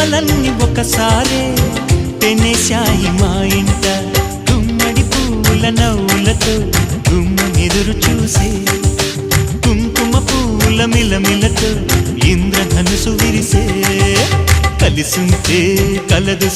ప్రేమలన్నీ ఒకసారే పెనేశాయి మా ఇంట. గుమ్మడి పువ్వుల నవ్వులతో గుమ్మెదురు చూసే కుంకుమ పువ్వుల మిలమిలతో ఇంద్రధనుసు విరిసే. కలిసుంటే కలదు